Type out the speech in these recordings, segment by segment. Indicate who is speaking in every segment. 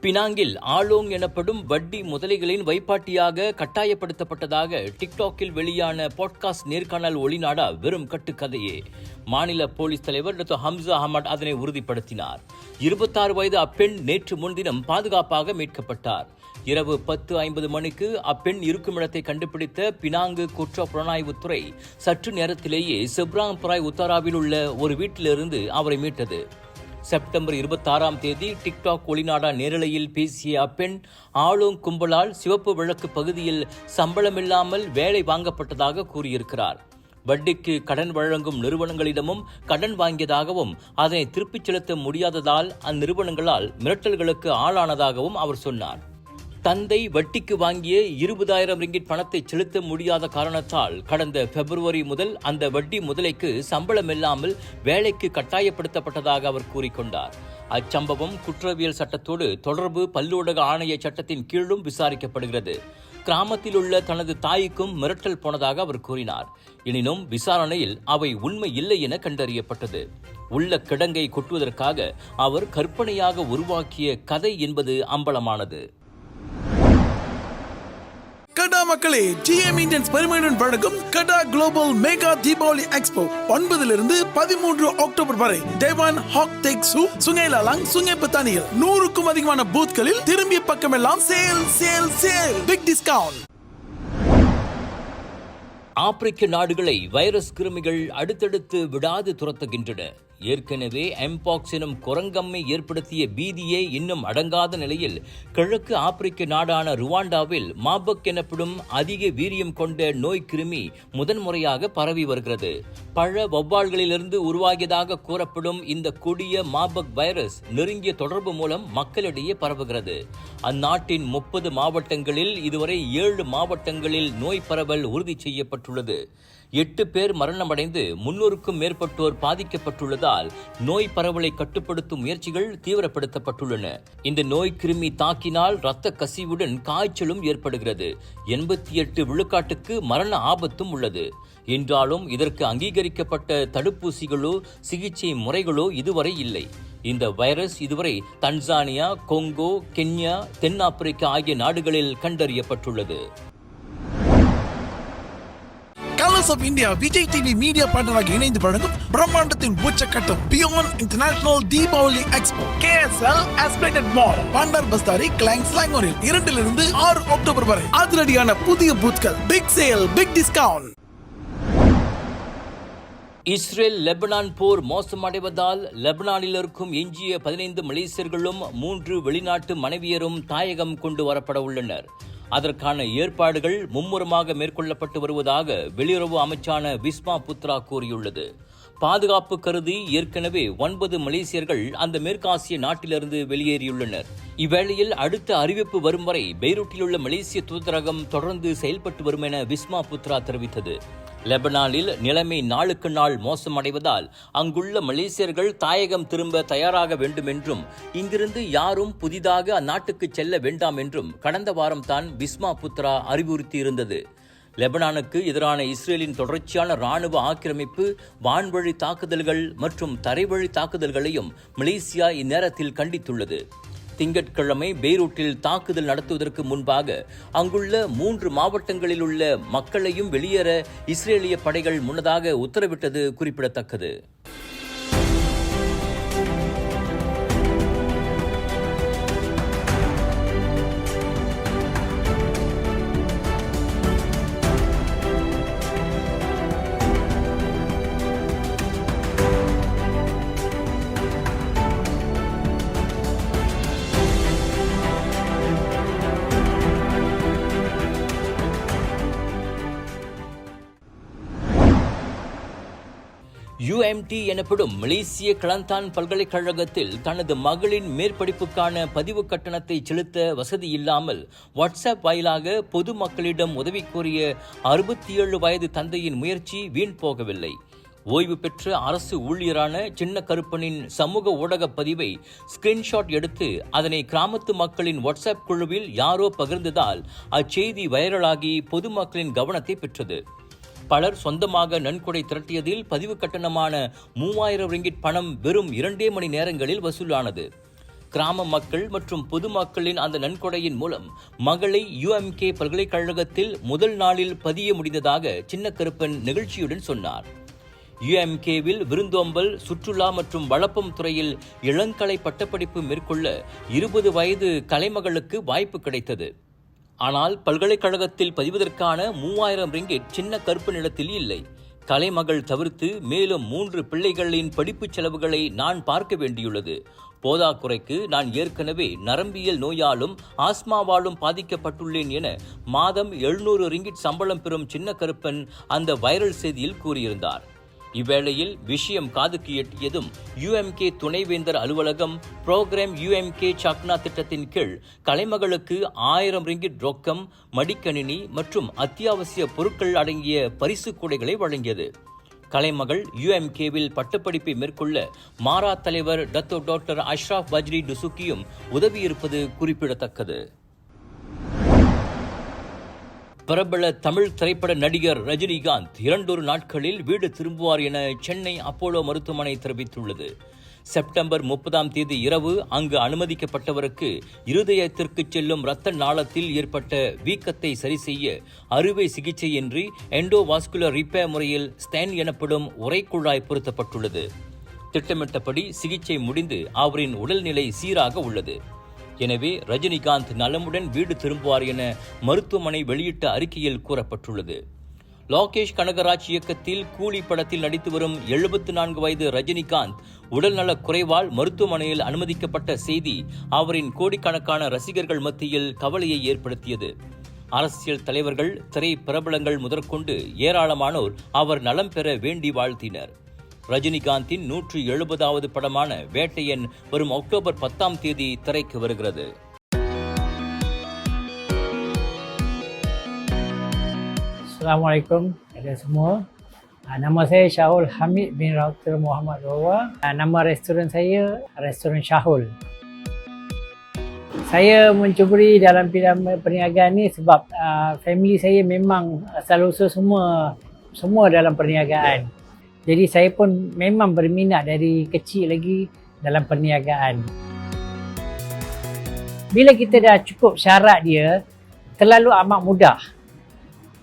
Speaker 1: பினாங்கில் ஆலோங் எனப்படும் வட்டி முதலைகளின் வைப்பாட்டியாக கட்டாயப்படுத்தப்பட்டதாக டிக்டாக்கில் வெளியான பாட்காஸ்ட் நேர்காணல் ஒளிநாடா வெறும் கட்டுக்கதையே. மாநில போலீஸ் தலைவர் டாக்டர் ஹம்சா அஹமத் அதனை உறுதிப்படுத்தினார். இருபத்தாறு வயது அப்பெண் நேற்று முன்தினம் பாதுகாப்பாக மீட்கப்பட்டார். இரவு பத்து ஐம்பது மணிக்கு அப்பெண் இருக்குமிடத்தை கண்டுபிடித்த பினாங்கு குற்ற புலனாய்வுத்துறை சற்று நேரத்திலேயே செப்ராங் பராய் உத்தாராவில் உள்ள ஒரு வீட்டிலிருந்து அவரை மீட்டது. செப்டம்பர் இருபத்தாறாம் தேதி டிக்டாக் ஒளிநாடா நேரலையில் பேசிய அப்பெண் ஆளும் கும்பலால் சிவப்பு விளக்கு பகுதியில் சம்பளமில்லாமல் வேலை வாங்கப்பட்டதாக கூறியிருக்கிறார். வட்டிக்கு கடன் வழங்கும் நிறுவனங்களிடமும் கடன் வாங்கியதாகவும் அதனை திருப்பிச் செலுத்த முடியாததால் அந்நிறுவனங்களால் மிரட்டல்களுக்கு ஆளானதாகவும் அவர் சொன்னார். தந்தை வட்டிக்கு வாங்கிய இருபதாயிரம் ரிங்கிட் பணத்தை செலுத்த முடியாத காரணத்தால் கடந்த பிப்ரவரி முதல் அந்த வட்டி முதலைக்கு சம்பளம் இல்லாமல் வேலைக்கு கட்டாயப்படுத்தப்பட்டதாக அவர் கூறிக்கொண்டார். அச்சம்பவம் குற்றவியல் சட்டத்தோடு தொடர்பு பல்லூடக ஆணைய சட்டத்தின் கீழும் விசாரிக்கப்படுகிறது. கிராமத்தில் உள்ள தனது தாய்க்கும் மிரட்டல் போனதாக அவர் கூறினார். எனினும் விசாரணையில் அவை உண்மை இல்லை என கண்டறியப்பட்டது. உள்ள கிடங்கை கொட்டுவதற்காக அவர் கற்பனையாக உருவாக்கிய கதை என்பது அம்பலமானது.
Speaker 2: மக்களே டிஎம் இந்தியன்ஸ் பெருமையுடன் வழங்கும் கடா குளோபல் மெகா தீபாவளி எக்ஸ்போ ஒன்பதிலிருந்து பதிமூன்று அக்டோபர் வரை தேவான் ஹாக் டெக் சூ சுங்கேலாலாங் சுங்கை பத்தானியில் நூறுக்கும் அதிகமான பூத்களில் திரும்பிய பக்கமெல்லாம் sale sale sale. Big discount
Speaker 1: ஆப்பிரிக்க நாடுகளை வைரஸ் கிருமிகள் அடுத்தடுத்து விடாது துரத்துகின்றன. ஏற்கனவே எம்பாக்ஸ் எனும் குரங்கம்மை ஏற்படுத்திய பீதியே இன்னும் அடங்காத நிலையில் கிழக்கு ஆப்பிரிக்க நாடான ருவாண்டாவில் மாபக் எனப்படும் அதிக வீரியம் கொண்ட நோய் கிருமி முதன்முறையாக பரவி வருகிறது. பழ வௌவால்களிலிருந்து உருவாகியதாக கூறப்படும் இந்த கொடிய மாபக் வைரஸ் நெருங்கிய தொடர்பு மூலம் மக்களிடையே பரவுகிறது. அந்நாட்டின் முப்பது மாவட்டங்களில் இதுவரை ஏழு மாவட்டங்களில் நோய் பரவல் உறுதி செய்யப்பட்டுள்ளது. எட்டு பேர் மரணமடைந்து முன்னூறுக்கும் மேற்பட்டோர் பாதிக்கப்பட்டுள்ளதால் நோய் பரவலை கட்டுப்படுத்தும் முயற்சிகள் தீவிரப்படுத்தப்பட்டுள்ளன. இந்த நோய் கிருமி தாக்கினால் இரத்த கசிவுடன் காய்ச்சலும் ஏற்படுகிறது. எண்பத்தி எட்டு விழுக்காட்டுக்கு மரண ஆபத்தும் உள்ளது. என்றாலும் இதற்கு அங்கீகரிக்கப்பட்ட தடுப்பூசிகளோ சிகிச்சை முறைகளோ இதுவரை இல்லை. இந்த வைரஸ் இதுவரை தன்சானியா கொங்கோ கென்யா தென்னாப்பிரிக்கா ஆகிய நாடுகளில் கண்டறியப்பட்டுள்ளது.
Speaker 2: Voice of India Vijay TV media பார்ட்னராக இணைந்து வழங்கும் பிரம்மாண்டத்தின் உச்சக்கட்டம் beyond international Deepavali expo KSL aspirated mall Bandar Bestari Klang ஸ்லாங்கோரில் இரண்டிலிருந்து ஆறு அக்டோபர் வரை. அதிரடியான புதிய பூத்கள் big sale big discount
Speaker 1: Israel Lebanon போர் மோசமடைவதால் லெபனானில் இருக்கும் எஞ்சிய பதினைந்து மலேசியர்களும் மூன்று வெளிநாட்டு மனைவியரும் தாயகம் கொண்டு வரப்பட உள்ளனர். அதற்கான ஏற்பாடுகள் மும்முரமாக மேற்கொள்ளப்பட்டு வருவதாக வெளியுறவு அமைச்சான விஸ்மா புத்ரா கூறியுள்ளது. பாதுகாப்பு கருதி ஏற்கனவே ஒன்பது மலேசியர்கள் அந்த மேற்காசிய நாட்டிலிருந்து வெளியேறியுள்ளனர். இவ்வேளையில் அடுத்த அறிவிப்பு வரும் வரை பெய்ரூட்டில் உள்ள மலேசிய தூதரகம் தொடர்ந்து செயல்பட்டு வரும் என விஸ்மா புத்ரா தெரிவித்தது. லெபனானில் நிலைமை நாளுக்கு நாள் மோசமடைவதால் அங்குள்ள மலேசியர்கள் தாயகம் திரும்ப தயாராக வேண்டும் என்றும் இங்கிருந்து யாரும் புதிதாக அந்நாட்டுக்கு செல்ல வேண்டாம் என்றும் கடந்த வாரம் தான் பிஸ்மா புத்ரா அறிவுறுத்தியிருந்தது. லெபனானுக்கு எதிரான இஸ்ரேலின் தொடர்ச்சியான ராணுவ ஆக்கிரமிப்பு வான்வழி தாக்குதல்கள் மற்றும் தரைவழி தாக்குதல்களையும் மலேசியா இந்நேரத்தில் கண்டித்துள்ளது. திங்கட்கிழமை பெய்ரூட்டில் தாக்குதல் நடத்துவதற்கு முன்பாக அங்குள்ள மூன்று மாவட்டங்களில் உள்ள மக்களையும் வெளியேற இஸ்ரேலிய படைகள் முன்னதாக உத்தரவிட்டது குறிப்பிடத்தக்கது. டி எனப்படும் மலேசிய கிளந்தான் பல்கலைக்கழகத்தில் தனது மகளின் மேற்படிப்புக்கான பதிவு கட்டணத்தை செலுத்த வசதி இல்லாமல் வாட்ஸ்அப் வாயிலாக பொதுமக்களிடம் உதவி கோரிய அறுபத்தி ஏழு வயது தந்தையின் முயற்சி வீண் போகவில்லை. ஓய்வு பெற்ற அரசு ஊழியரான சின்ன கருப்பனின் சமூக ஊடக பதிவை ஸ்கிரீன்ஷாட் எடுத்து அதனை கிராமத்து மக்களின் வாட்ஸ்அப் குழுவில் யாரோ பகிர்ந்ததால் அச்செய்தி வைரலாகி பொதுமக்களின் கவனத்தை பெற்றது. பலர் சொந்தமாக நன்கொடை திரட்டியதில் பதிவு கட்டணமான மூவாயிரம் ரிங்கிட் பணம் வெறும் இரண்டே மணி நேரங்களில் வசூலானது. கிராம மக்கள் மற்றும் பொதுமக்களின் அந்த நன்கொடையின் மூலம் மகளை யுஎம்கே பல்கலைக்கழகத்தில் முதல் நாளில் பதிய முடிந்ததாக சின்ன கருப்பன் நிகழ்ச்சியுடன் சொன்னார். யுஎம்கேவில் விருந்தோம்பல் சுற்றுலா மற்றும் வளப்பம் துறையில் இளங்கலை பட்டப்படிப்பு மேற்கொள்ள இருபது வயது கலைமகளுக்கு வாய்ப்பு கிடைத்தது. ஆனால் பல்கலைக்கழகத்தில் பதிவதற்கான மூவாயிரம் ரிங்கிட் சின்ன கருப்பு நிலத்தில் இல்லை. கலைமகள் தவிர்த்து மேலும் மூன்று பிள்ளைகளின் படிப்புச் செலவுகளை நான் பார்க்க வேண்டியுள்ளது. போதாக்குறைக்கு நான் ஏற்கனவே நரம்பியல் நோயாலும் ஆஸ்மாவாலும் பாதிக்கப்பட்டுள்ளேன் என மாதம் எழுநூறு ரிங்கிட் சம்பளம் பெறும் சின்ன கருப்பன் அந்த வைரல் செய்தியில் கூறியிருந்தார். இவ்வேளையில் விஷயம் காதுக்கு எட்டியதும் யுஎம்கே துணைவேந்தர் அலுவலகம் புரோகிராம் யுஎம்கே சக்னா திட்டத்தின் கீழ் கலைமகளுக்கு ஆயிரம் ரிங்கிட் ரொக்கம் மடிக்கணினி மற்றும் அத்தியாவசிய பொருட்கள் அடங்கிய பரிசு கூடைகளை வழங்கியது. கலைமகள் யுஎம்கேவில் பட்டப்படிப்பை மேற்கொள்ள மாரா தலைவர் டத்தோ டாக்டர் அஷ்ராப் வஜ்ரி டுசுக்கியும் உதவியிருப்பது குறிப்பிடத்தக்கது. பிரபல தமிழ் திரைப்பட நடிகர் ரஜினிகாந்த் இரண்டொரு நாட்களில் வீடு திரும்புவார் என சென்னை அப்போலோ மருத்துவமனை தெரிவித்துள்ளது. செப்டம்பர் முப்பதாம் தேதி இரவு அங்கு அனுமதிக்கப்பட்டவருக்கு இருதயத்திற்கு செல்லும் இரத்த நாளத்தில் ஏற்பட்ட வீக்கத்தை சரி செய்ய அறுவை சிகிச்சையின்றி எண்டோவாஸ்குலர் ரிப்பேர் முறையில் ஸ்டேன் எனப்படும் உரைக்குழாய் பொருத்தப்பட்டுள்ளது. திட்டமிட்டபடி சிகிச்சை முடிந்து அவரின் உடல்நிலை சீராக உள்ளது. எனவே ரஜினிகாந்த் நலமுடன் வீடு திரும்புவார் என மருத்துவமனை வெளியிட்ட அறிக்கையில் கூறப்பட்டுள்ளது. லோகேஷ் கனகராஜ் இயக்கத்தில் கூலி படத்தில் நடித்து வரும் எழுபத்து நான்கு வயது ரஜினிகாந்த் உடல்நலக் குறைவால் மருத்துவமனையில் அனுமதிக்கப்பட்ட செய்தி அவரின் கோடிக்கணக்கான ரசிகர்கள் மத்தியில் கவலையை ஏற்படுத்தியது. அரசியல் தலைவர்கள் திரை பிரபலங்கள் முதற்கொண்டு ஏராளமானோர் அவர் நலம் பெற வேண்டி வாழ்த்தினர். ரஜினிகாந்தின் நூற்று எழுபதாவது படமான வேட்டையன் வரும் அக்டோபர் பத்தாம் தேதி திரைக்கு வருகிறது
Speaker 3: Assalamualaikum kepada semua. Ah, Nama saya Syahul Hamid bin Rauter Muhammad Rawa. Ah, Nama restoran saya Restoran Syahul. Saya mencuburi dalam bidang perniagaan ni sebab uh, family saya memang asal usul semua semua dalam perniagaan. Jadi saya pun memang berminat dari kecil lagi dalam perniagaan. Bila kita dah cukup syarat dia, terlalu amat mudah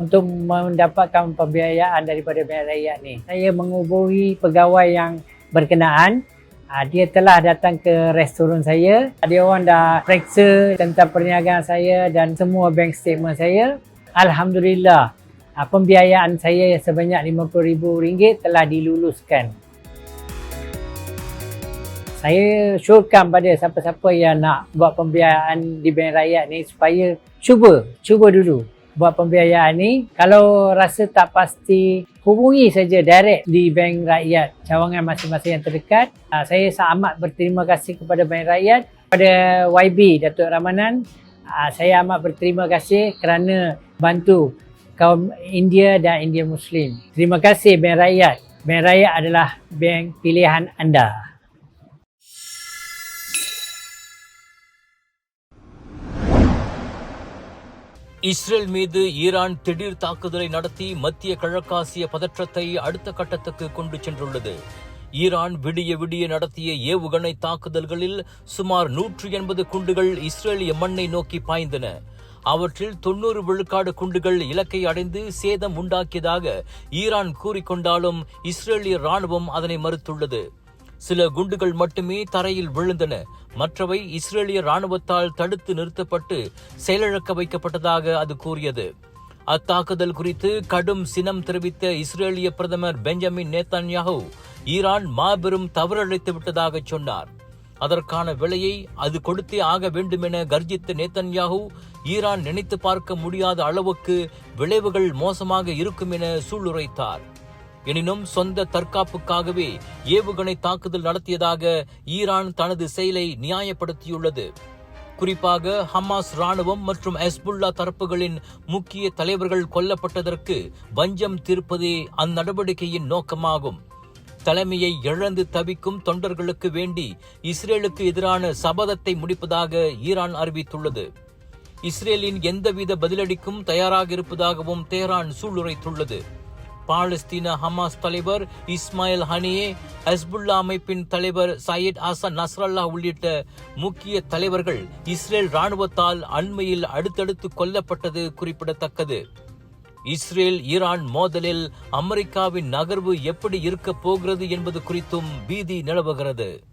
Speaker 3: untuk mendapatkan pembiayaan daripada bank rakyat ni. Saya menghubungi pegawai yang berkenaan. Ah, Dia telah datang ke restoran saya. Dia orang dah periksa tentang perniagaan saya dan semua bank statement saya. Alhamdulillah, ah, pembiayaan saya sebanyak RM50,000 telah diluluskan. Saya syorkan pada siapa-siapa yang nak buat pembiayaan di bank rakyat ni supaya cuba, cuba dulu buat pembiayaan ni. Kalau rasa tak pasti, hubungi saja direct di Bank Rakyat cawangan masing-masing yang terdekat. Ah, Saya amat berterima kasih kepada Bank Rakyat, kepada YB Datuk Ramanan. Ah, Saya amat berterima kasih kerana bantu kaum India dan India Muslim. Terima kasih Bank Rakyat. Bank Rakyat adalah bank pilihan anda.
Speaker 1: Israel மீது Iran திடீர் தாக்குதலை நடத்தி மத்திய கிழக்காசிய பதற்றத்தை அடுத்த கட்டத்துக்கு கொண்டு சென்றுள்ளது ஈரான் விடிய விடிய நடத்திய ஏவுகணை தாக்குதல்களில் சுமார் நூற்று எண்பது குண்டுகள் இஸ்ரேலிய மண்ணை நோக்கி பாய்ந்தன அவற்றில் தொன்னூறு விழுக்காடு குண்டுகள் இலக்கை அடைந்து சேதம் உண்டாக்கியதாக ஈரான் கூறிக்கொண்டாலும் இஸ்ரேலிய ராணுவம் அதனை மறுத்துள்ளது. சில குண்டுகள் மட்டுமே தரையில் விழுந்தன. மற்றவை இஸ்ரேலிய ராணுவத்தால் தடுத்து நிறுத்தப்பட்டு செயலிழக்க வைக்கப்பட்டதாக அது கூறியது. அத்தாக்குதல் குறித்து கடும் சினம் தெரிவித்த இஸ்ரேலிய பிரதமர் பெஞ்சமின் நேத்தன்யாகு ஈரான் மாபெரும் தவறிழைத்து விட்டதாக சொன்னார். அதற்கான விலையை அது கொடுத்தே ஆக வேண்டும் என கர்ஜித்த நேத்தன்யாகு ஈரான் நினைத்து பார்க்க முடியாத அளவுக்கு விளைவுகள் மோசமாக இருக்கும் என சூளுரைத்தார். எனினும் சொந்த தற்காப்புக்காகவே ஏவுகணை தாக்குதல் நடத்தியதாக ஈரான் தனது செயலை நியாயப்படுத்தியுள்ளது. குறிப்பாக ஹமாஸ் ராணுவம் மற்றும் ஹெஸ்புல்லா தரப்புகளின் முக்கிய தலைவர்கள் கொல்லப்பட்டதற்கு வஞ்சம் தீர்ப்பதே அந்நடவடிக்கையின் நோக்கமாகும். தலைமையை இழந்து தவிக்கும் தொண்டர்களுக்கு வேண்டி இஸ்ரேலுக்கு எதிரான சபதத்தை முடிப்பதாக ஈரான் அறிவித்துள்ளது. இஸ்ரேலின் எந்தவித பதிலடிக்கும் தயாராக இருப்பதாகவும் தெஹ்ரான் சூளுரைத்துள்ளது. பாலஸ்தீன ஹமாஸ் தலைவர் இஸ்மாயில் ஹனியே ஹஸ்புல்லா அமைப்பின் தலைவர் சையத் ஹசன் நஸ்ரல்லா உள்ளிட்ட முக்கிய தலைவர்கள் இஸ்ரேல் ராணுவத்தால் அண்மையில் அடுத்தடுத்து கொல்லப்பட்டது குறிப்பிடத்தக்கது. இஸ்ரேல் ஈரான் மோதலில் அமெரிக்காவின் நகர்வு எப்படி இருக்கப் போகிறது என்பது குறித்தும் பீதி நிலவுகிறது.